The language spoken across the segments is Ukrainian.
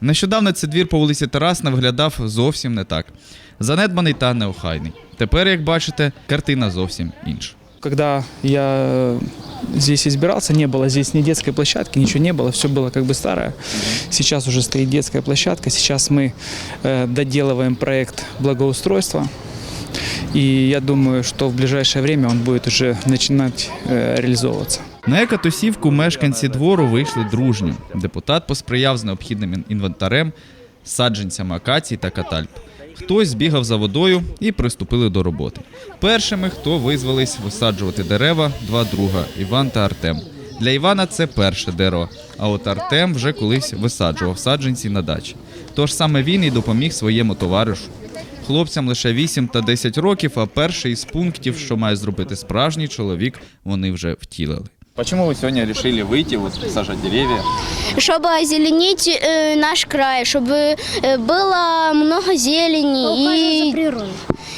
Нещодавно цей двір по вулиці Тарасна виглядав зовсім не так. Занедбаний та неохайний. Тепер, як бачите, картина зовсім інша. Когда я э, здесь избирался, не было здесь ни детской площадки, ничего не было, все было как бы старое. Сейчас уже стоит детская площадка, сейчас мы э, доделываем проект благоустройства. И я думаю, что в ближайшее время он будет уже начинать э, реализовываться. На екотусівку мешканці двору вийшли дружньо. Депутат посприяв з необхідним інвентарем, саджанцями акацій та катальп. Хтось збігав за водою і приступили до роботи. Першими, хто визвались висаджувати дерева, два друга Іван та Артем. Для Івана це перше дерево, а от Артем вже колись висаджував саджанці на дачі. Тож саме він і допоміг своєму товаришу. Хлопцям лише 8 та 10 років, а перший із пунктів, що має зробити справжній чоловік, вони вже втілили. Почему вы сегодня решили выйти, вот, сажать деревья? чтобы озеленить э, наш край, чтобы э, было много зелени и,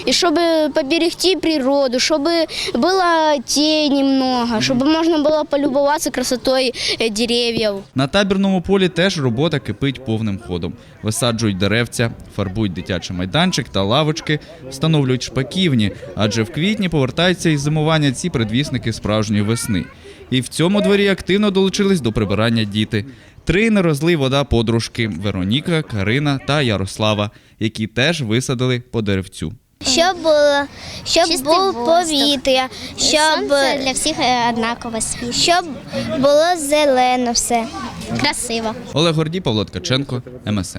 и чтобы поберегти природу, чтобы было тени много, чтобы можно было полюбоваться красотой э, деревьев. На табірному полі теж робота кипить повним ходом. Висаджують деревця, фарбують дитячий майданчик та лавочки, встановлюють шпаківні, адже в квітні повертаються із зимування ці предвісники справжньої весни. І в цьому дворі активно долучились до прибирання діти. Три не розлий вода подружки Вероніка, Карина та Ярослава, які теж висадили по деревцю. Щоб було, щоб Чистий був воздух. повітря, щоб, Сонце для всіх е, однаково світ, щоб було зелено все. Красиво. Олег Гордій, Павло Ткаченко, МСН.